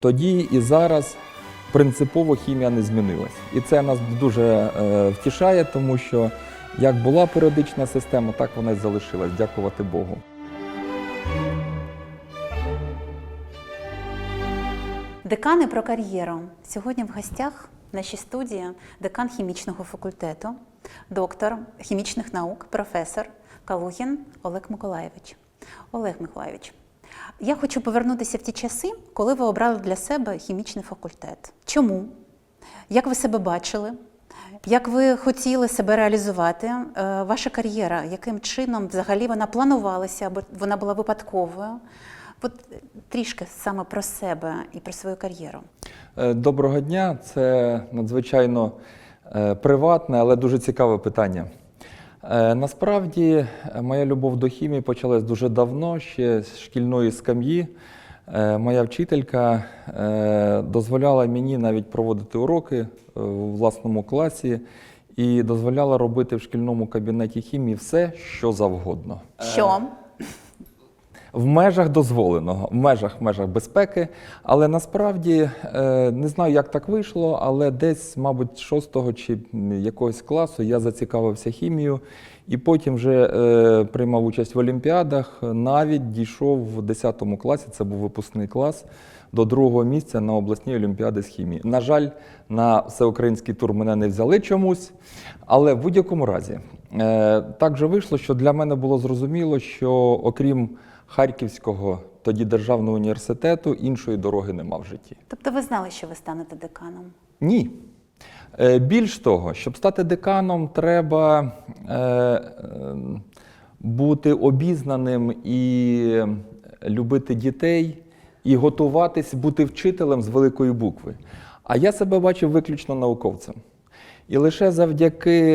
Тоді і зараз принципово хімія не змінилась. І це нас дуже е, втішає, тому що як була періодична система, так вона і залишилась. Дякувати Богу. Декани про кар'єру. Сьогодні в гостях в нашій студії декан хімічного факультету, доктор хімічних наук, професор Калугін Олег Миколаєвич. Олег Миколаєвич, я хочу повернутися в ті часи, коли ви обрали для себе хімічний факультет. Чому? Як ви себе бачили? Як ви хотіли себе реалізувати? Е, Ваша кар'єра, яким чином взагалі вона планувалася, або вона була випадковою? От трішки саме про себе і про свою кар'єру. Е, Доброго дня. Це надзвичайно е, приватне, але дуже цікаве питання. Е, Насправді, е, моя любов до хімії почалась дуже давно, ще з шкільної скам'ї. Е, Моя вчителька дозволяла мені навіть проводити уроки у власному класі і дозволяла робити в шкільному кабінеті хімії все, що завгодно. Що? В межах дозволеного, в межах, в межах безпеки. Але насправді е, не знаю, як так вийшло, але десь, мабуть, шостого чи якогось класу я зацікавився хімією і потім вже е, приймав участь в олімпіадах. Навіть дійшов в 10 класі, це був випускний клас, до другого місця на обласній олімпіади з хімії. На жаль, на всеукраїнський тур мене не взяли чомусь, але в будь-якому разі е, так же вийшло, що для мене було зрозуміло, що окрім Харківського, тоді державного університету, іншої дороги нема в житті. Тобто ви знали, що ви станете деканом? Ні. Е, Більш того, щоб стати деканом, треба е, бути обізнаним і любити дітей, і готуватись бути вчителем з великої букви. А я себе бачив виключно науковцем. І лише завдяки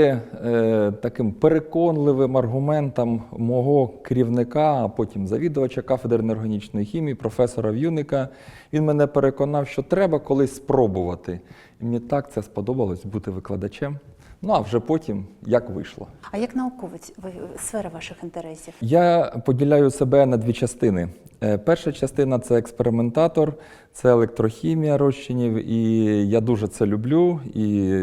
е, таким переконливим аргументам мого керівника, а потім завідувача кафедри неорганічної хімії, професора В'юника, він мене переконав, що треба колись спробувати. І мені так це сподобалось бути викладачем. Ну а вже потім як вийшло. А як науковець, ви сфера ваших інтересів? Я поділяю себе на дві частини. Е, Перша частина це експериментатор, це електрохімія розчинів, і я дуже це люблю. І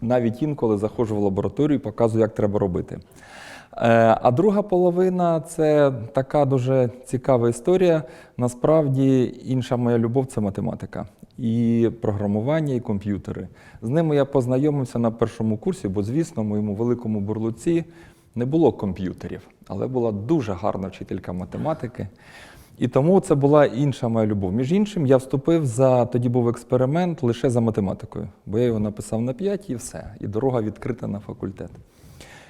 навіть інколи заходжу в лабораторію і показую, як треба робити. Е, А друга половина це така дуже цікава історія. Насправді, інша моя любов це математика і програмування, і комп'ютери. З ними я познайомився на першому курсі, бо, звісно, в моєму великому бурлуці не було комп'ютерів, але була дуже гарна вчителька математики. І тому це була інша моя любов. Між іншим, я вступив за тоді був експеримент лише за математикою, бо я його написав на 5 і все. І дорога відкрита на факультет.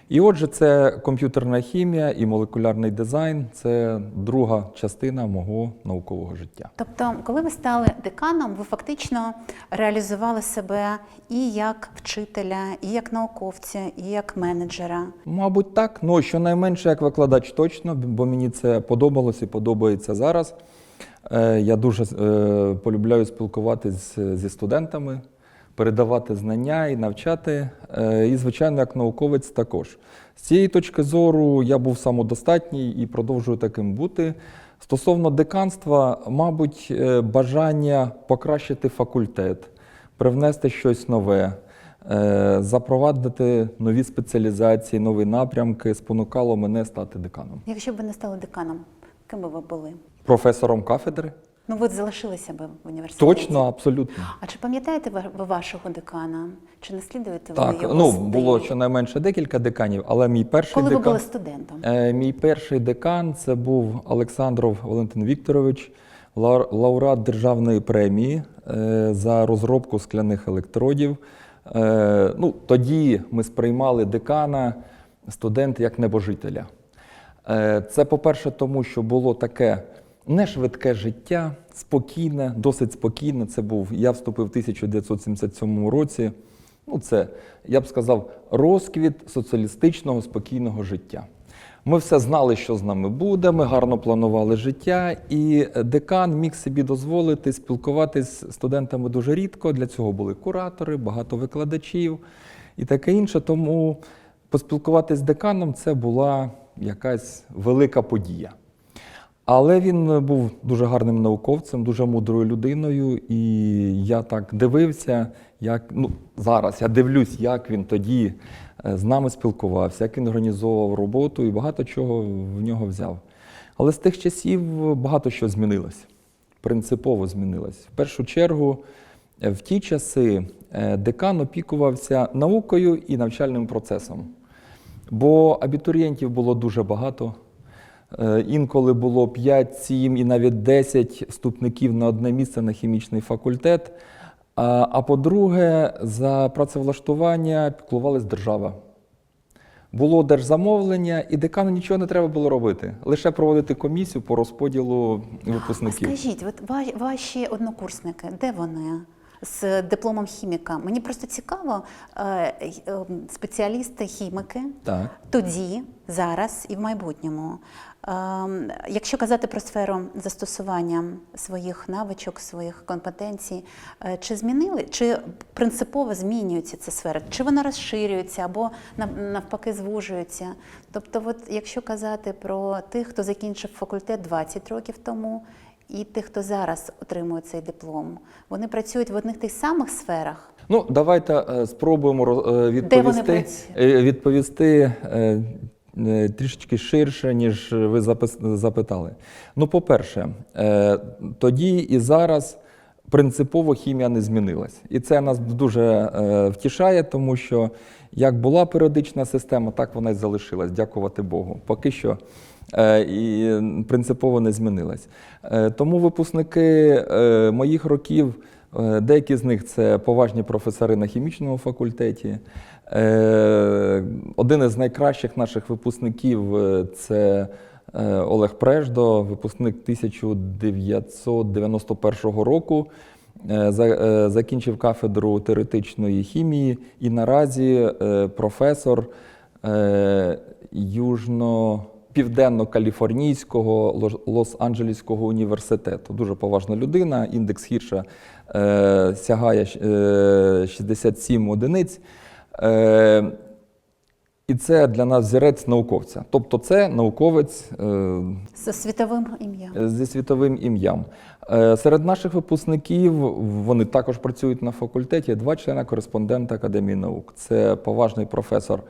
І отже, це комп'ютерна хімія і молекулярний дизайн це друга частина мого наукового життя. Тобто, коли ви стали деканом, ви фактично реалізували себе і як вчителя, і як науковця, і як менеджера. Мабуть, так. Ну, щонайменше як викладач точно, бо мені це подобалось і подобається зараз. Е, Я дуже е, полюбляю спілкуватися зі студентами, передавати знання і навчати. Е, І, звичайно, як науковець також. З цієї точки зору я був самодостатній і продовжую таким бути. Стосовно деканства, мабуть, е, бажання покращити факультет, привнести щось нове. Е, Запровадити нові спеціалізації, нові напрямки спонукало мене стати деканом. Якщо б ви не стали деканом, ким би ви були? Професором кафедри? Ну, ви залишилися б в університеті. Точно, абсолютно. А чи пам'ятаєте ви вашого декана? Чи наслідуєте ви Так, його ну стиль? було щонайменше декілька деканів, але мій перший Коли ви були студентом? Е, Мій перший декан це був Олександров Валентин Вікторович, ла- лауреат державної премії е, за розробку скляних електродів. Е, Ну, тоді ми сприймали декана студент як небожителя. Е, Це, по-перше, тому що було таке нешвидке життя, спокійне, досить спокійне. Це був, я вступив в 1977 році. Ну, це, я б сказав, розквіт соціалістичного спокійного життя. Ми все знали, що з нами буде, ми гарно планували життя, і декан міг собі дозволити спілкуватись з студентами дуже рідко. Для цього були куратори, багато викладачів і таке інше. Тому поспілкуватись з деканом це була якась велика подія. Але він був дуже гарним науковцем, дуже мудрою людиною, і я так дивився, як ну зараз я дивлюсь, як він тоді е, з нами спілкувався, як він організовував роботу і багато чого в нього взяв. Але з тих часів багато що змінилось, принципово змінилось. В першу чергу, е, в ті часи е, декан опікувався наукою і навчальним процесом. Бо абітурієнтів було дуже багато. Е, Інколи було 5, 7 і навіть 10 вступників на одне місце на хімічний факультет. А, а по-друге, за працевлаштування піклувалась держава. Було держзамовлення, і декану нічого не треба було робити, лише проводити комісію по розподілу А випускників. скажіть, от ваші однокурсники, де вони? З дипломом хіміка. Мені просто цікаво, е, й- е, спеціалісти хімики Так. тоді, зараз і в майбутньому. Ем, Якщо казати про сферу застосування своїх навичок, своїх компетенцій, е, чи змінили, чи принципово змінюється ця сфера? Чи вона розширюється або навпаки звужується? Тобто, от якщо казати про тих, хто закінчив факультет 20 років тому, і тих, хто зараз отримує цей диплом, вони працюють в одних тих самих сферах. Ну, давайте е, спробуємо е, відповісти, відповісти трішечки ширше, ніж ви запитали. Ну, по-перше, е, тоді і зараз принципово хімія не змінилась. І це нас дуже е, втішає, тому що як була періодична система, так вона й залишилась, дякувати Богу. Поки що е, і принципово не змінилась. Е, Тому випускники е, моїх років. Е, Деякі з них це поважні професори на хімічному факультеті. Е, Один із найкращих наших випускників е, це е, Олег Преждо, випускник 1991 року. За- Закінчив кафедру теоретичної хімії і наразі професор Южно Південно-Каліфорнійського Лос- Лос-Анджелеського університету. Дуже поважна людина. Індекс Хірша сягає е, 67 одиниць. Е, і це для нас зірець науковця. Тобто, це науковець е, З світовим ім'ям. зі світовим ім'ям. Е, Серед наших випускників вони також працюють на факультеті. Два члени кореспондента Академії наук. Це поважний професор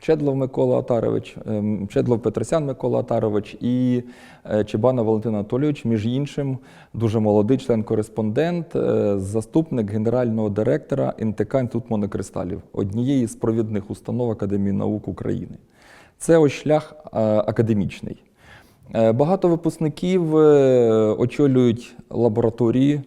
Чедлов Микола Атарович, ем, Чедлов Петросян Микола Атарович і е, Чебана Валентин Анатолійович, між іншим, дуже молодий член-кореспондент, е, заступник генерального директора НТК Інститут монокристалів, однієї з провідних установ Академії наук України. Це ось шлях е, академічний. Багато випускників очолюють лабораторії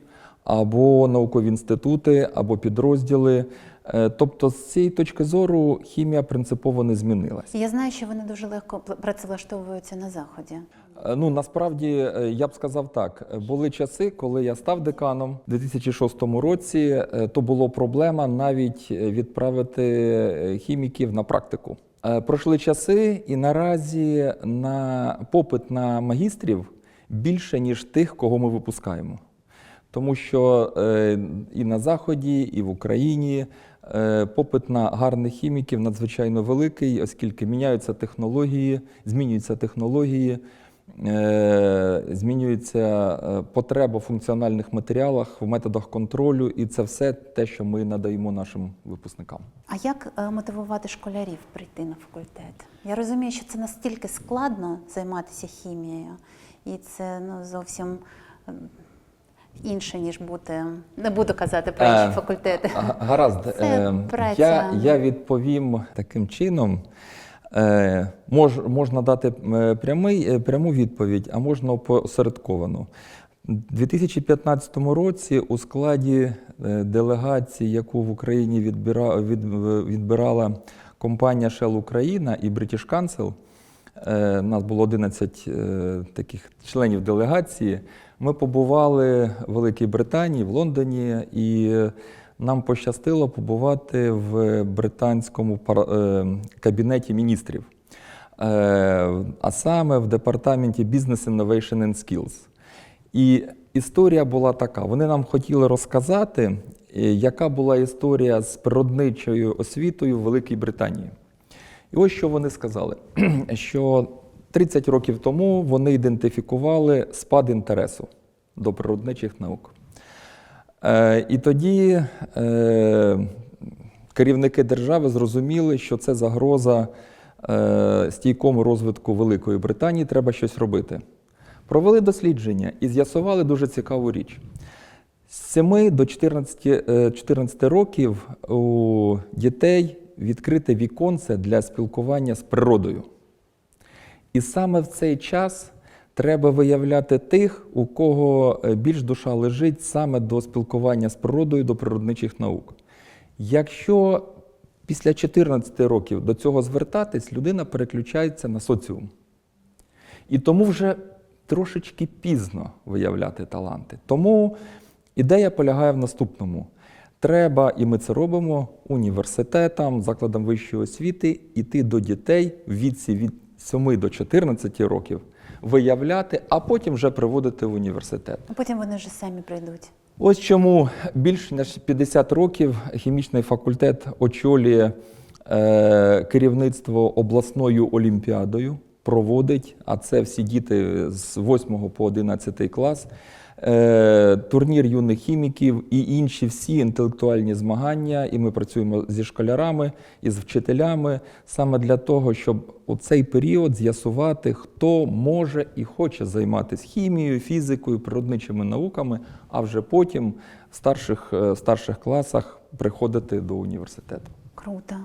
або наукові інститути, або підрозділи. Е, Тобто, з цієї точки зору хімія принципово не змінилась. Я знаю, що вони дуже легко працевлаштовуються на заході. Е, Ну насправді е, я б сказав так: були часи, коли я став деканом у 2006 році. То було проблема навіть відправити хіміків на практику. Пройшли часи, і наразі на попит на магістрів більше ніж тих, кого ми випускаємо. Тому що і на Заході, і в Україні попит на гарних хіміків надзвичайно великий, оскільки міняються технології, змінюються технології, е, змінюється е, потреба в функціональних матеріалах, в методах контролю, і це все те, що ми надаємо нашим випускникам. А як е, мотивувати школярів прийти на факультет? Я розумію, що це настільки складно займатися хімією, і це ну, зовсім е, інше, ніж бути. Не буду казати про інші Е, факультети. Гаразд, Це Е, праця. я, я відповім таким чином. Е, Мож, можна дати прямий, пряму відповідь, а можна опосередковану. У 2015 році у складі делегації, яку в Україні відбира, від, відбирала компанія Shell Україна і British Council, У нас було 11 е, таких членів делегації. Ми побували в Великій Британії, в Лондоні, і е, нам пощастило побувати в британському е, кабінеті міністрів, Е, а саме в департаменті Business Innovation and Skills. І історія була така: вони нам хотіли розказати, яка була історія з природничою освітою в Великій Британії. І ось що вони сказали: що 30 років тому вони ідентифікували спад інтересу до природничих наук. Е, І тоді е, керівники держави зрозуміли, що це загроза е, стійкому розвитку Великої Британії, треба щось робити. Провели дослідження і з'ясували дуже цікаву річ. З 7 до 14, е, 14 років у дітей відкрите віконце для спілкування з природою. І саме в цей час треба виявляти тих, у кого е, більш душа лежить саме до спілкування з природою, до природничих наук. Якщо після 14 років до цього звертатись, людина переключається на соціум. І тому вже трошечки пізно виявляти таланти. Тому ідея полягає в наступному. Треба, і ми це робимо, університетам, закладам вищої освіти, іти до дітей в віці від 7 до 14 років, виявляти, а потім вже приводити в університет. А потім вони вже самі прийдуть. Ось чому більш ніж 50 років хімічний факультет очолює е, керівництво обласною олімпіадою, проводить, а це всі діти з 8 по 11 клас, турнір юних хіміків і інші всі інтелектуальні змагання. І ми працюємо зі школярами і з вчителями саме для того, щоб у цей період з'ясувати, хто може і хоче займатися хімією, фізикою, природничими науками, а вже потім в старших, е, старших класах приходити до університету. Круто.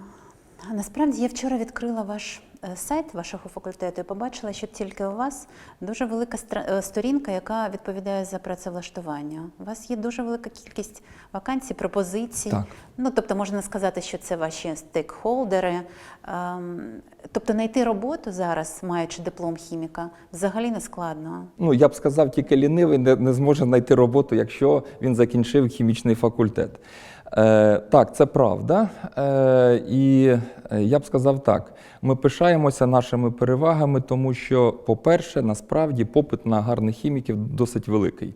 Насправді я вчора відкрила ваш е, сайт вашого факультету і побачила, що тільки у вас дуже велика е, сторінка, яка відповідає за працевлаштування. У вас є дуже велика кількість вакансій, пропозицій. Так. Ну, тобто можна сказати, що це ваші стейкхолдери. Ем, тобто знайти роботу зараз, маючи диплом хіміка, взагалі не складно. Ну, я б сказав, тільки лінивий не, не зможе знайти роботу, якщо він закінчив хімічний факультет. Е, так, це правда. Е, і е, я б сказав так: ми пишаємося нашими перевагами, тому що, по-перше, насправді попит на гарних хіміків досить великий.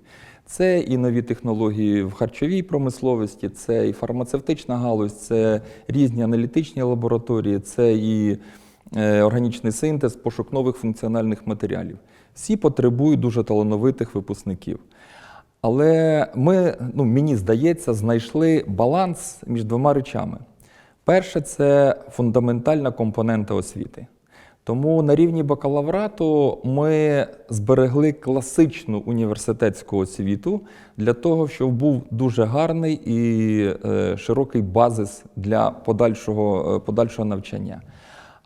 Це і нові технології в харчовій промисловості, це і фармацевтична галузь, це різні аналітичні лабораторії, це і е, органічний синтез, пошук нових функціональних матеріалів. Всі потребують дуже талановитих випускників. Але ми, ну, мені здається, знайшли баланс між двома речами. Перше це фундаментальна компонента освіти. Тому на рівні бакалаврату ми зберегли класичну університетську освіту для того, щоб був дуже гарний і е, широкий базис для подальшого, е, подальшого навчання.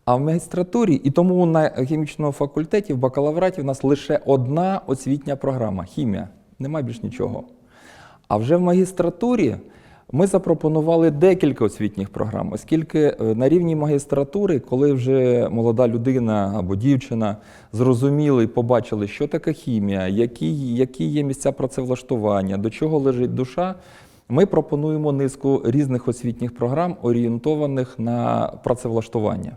А в магістратурі, і тому на хімічному факультеті в бакалавраті в нас лише одна освітня програма хімія, немає більш нічого. А вже в магістратурі ми запропонували декілька освітніх програм, оскільки е, на рівні магістратури, коли вже молода людина або дівчина зрозуміли і побачили, що таке хімія, які, які є місця працевлаштування, до чого лежить душа, ми пропонуємо низку різних освітніх програм, орієнтованих на працевлаштування.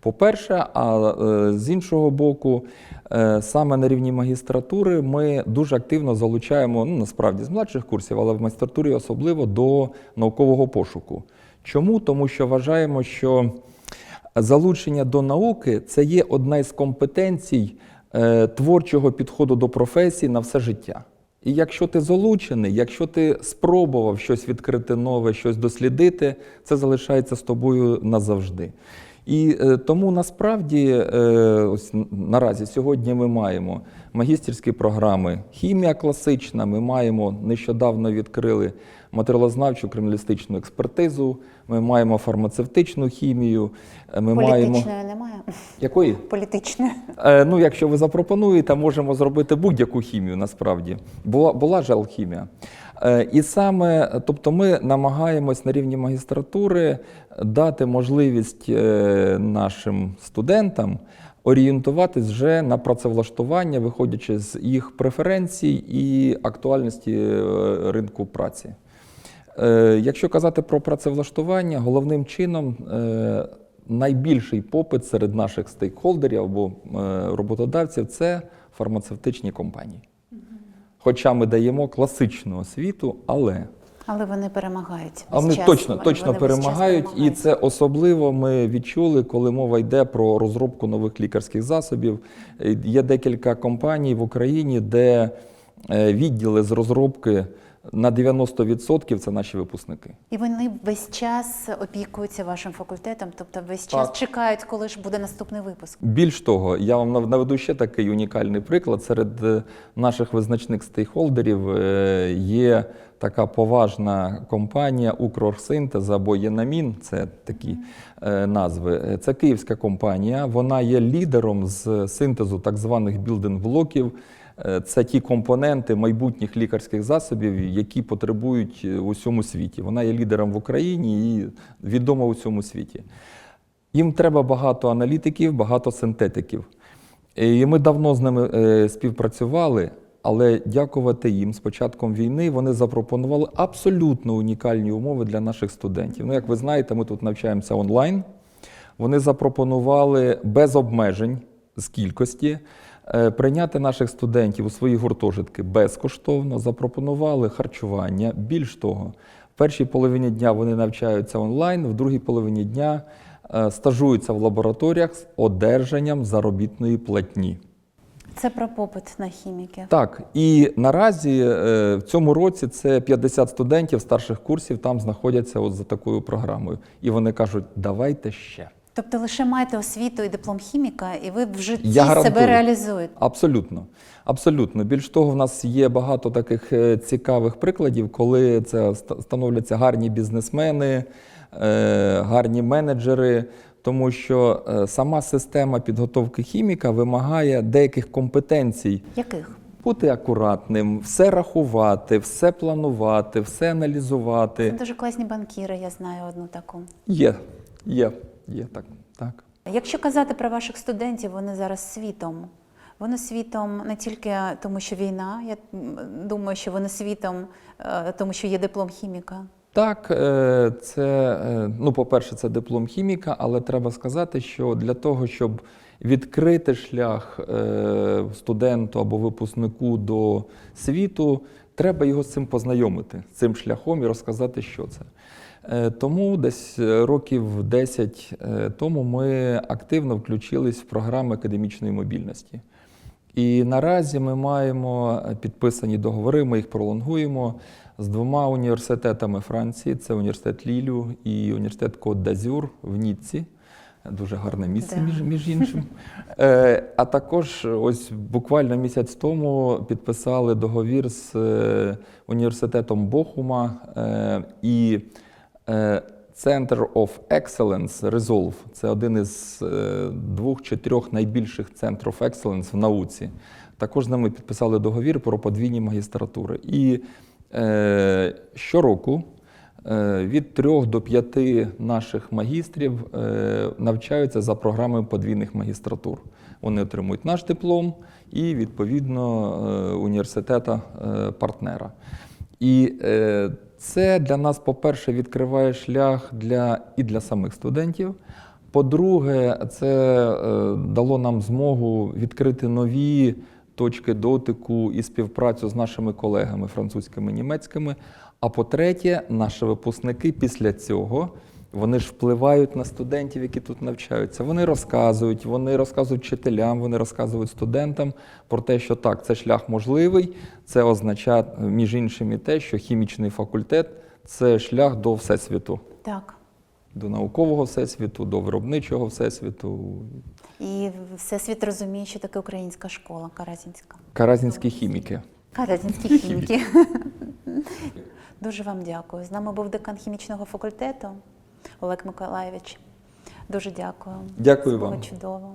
По-перше, а е, з іншого боку, е, саме на рівні магістратури ми дуже активно залучаємо, ну насправді з младших курсів, але в магістратурі особливо до наукового пошуку. Чому? Тому що вважаємо, що залучення до науки це є одна із компетенцій е, творчого підходу до професії на все життя. І якщо ти залучений, якщо ти спробував щось відкрити нове, щось дослідити, це залишається з тобою назавжди. І е, тому насправді е, ось наразі сьогодні ми маємо магістерські програми, хімія класична. Ми маємо нещодавно відкрили матеріалознавчу криміналістичну експертизу. Ми маємо фармацевтичну хімію. е, Ми маємо немає. якої? Політичної. Ну, якщо ви запропонуєте, можемо зробити будь-яку хімію насправді. Була, була ж алхімія. Е, і саме, тобто, ми намагаємось на рівні магістратури дати можливість е, нашим студентам орієнтуватись вже на працевлаштування, виходячи з їх преференцій і актуальності е, ринку праці. Якщо казати про працевлаштування, головним чином найбільший попит серед наших стейкхолдерів або роботодавців це фармацевтичні компанії. Хоча ми даємо класичну освіту, але Але вони перемагають. А вони точно, Вони точно весь час перемагають, і це особливо ми відчули, коли мова йде про розробку нових лікарських засобів. Е, Є декілька компаній в Україні, де е, відділи з розробки на 90% це наші випускники. І вони весь час опікуються вашим факультетом, тобто весь час Так. чекають, коли ж буде наступний випуск. Більш того, я вам нав- наведу ще такий унікальний приклад. Серед е, наших визначних стейкхолдерів е, є така поважна компанія Укрорсинтез або Єнамін, це такі е, назви. Це київська компанія. Вона є лідером з синтезу так званих білдинг-блоків. Е, Це ті компоненти майбутніх лікарських засобів, які потребують е, у всьому світі. Вона є лідером в Україні і відома у всьому світі. Їм треба багато аналітиків, багато синтетиків. І ми давно з ними е, співпрацювали, але дякувати їм з початком війни вони запропонували абсолютно унікальні умови для наших студентів. Ну, як ви знаєте, ми тут навчаємося онлайн. Вони запропонували без обмежень з кількості е, прийняти наших студентів у свої гуртожитки безкоштовно, запропонували харчування. Більш того, в першій половині дня вони навчаються онлайн, в другій половині дня е, стажуються в лабораторіях з одержанням заробітної платні. Це про попит на хіміків. Так, і наразі е, в цьому році це 50 студентів старших курсів там знаходяться от за такою програмою. І вони кажуть, давайте ще. Тобто лише маєте освіту і диплом хіміка, і ви в житті Я гарантую. себе реалізуєте. Абсолютно. Абсолютно. Більш того, в нас є багато таких е, цікавих прикладів, коли це становляться гарні бізнесмени, е, гарні менеджери, тому що е, сама система підготовки хіміка вимагає деяких компетенцій. Яких? Бути акуратним, все рахувати, все планувати, все Це аналізувати. дуже класні банкіри, я знаю одну таку. Є, є, є так. так. Якщо казати про ваших студентів, вони зараз світом. Вони світом не тільки тому, що війна. Я думаю, що вони світом, е, тому що є диплом хіміка. Так, е, це, е, ну, по-перше, це диплом хіміка, але треба сказати, що для того, щоб відкрити шлях студенту або випускнику до світу, треба його з цим познайомити, з цим шляхом і розказати, що це. Е, Тому десь е, років 10 е, тому ми активно включились в програму академічної мобільності. І наразі ми маємо підписані договори, ми їх пролонгуємо з двома університетами Франції: це університет Лілю і університет Кот d'Azur в Ніцці. Дуже гарне місце, Да. між, між іншим. Е, а також ось буквально місяць тому підписали договір з університетом Бохума е, і Center of Excellence Resolve. Це один із е, двох чи трьох найбільших центрів Excellence в науці. Також з ними підписали договір про подвійні магістратури. І е, щороку е, від трьох до п'яти наших магістрів е, навчаються за програмою подвійних магістратур. Вони отримують наш диплом і, відповідно, е, університета е, партнера. І е, це для нас, по-перше, відкриває шлях для, і для самих студентів. По-друге, це е, дало нам змогу відкрити нові точки дотику і співпрацю з нашими колегами французькими німецькими. А по-третє, наші випускники після цього вони ж впливають на студентів, які тут навчаються. Вони розказують, вони розказують вчителям, вони розказують студентам про те, що так, це шлях можливий. Це означає, між іншим, і те, що хімічний факультет це шлях до всесвіту, Так. до наукового всесвіту, до виробничого всесвіту. І всесвіт розуміє, що таке українська школа Каразінська. Каразінські хіміки. Каразінські хіміки. Дуже вам дякую. З нами був декан хімічного факультету Олег Миколаєвич. Дуже дякую. Дякую Це було вам. чудово.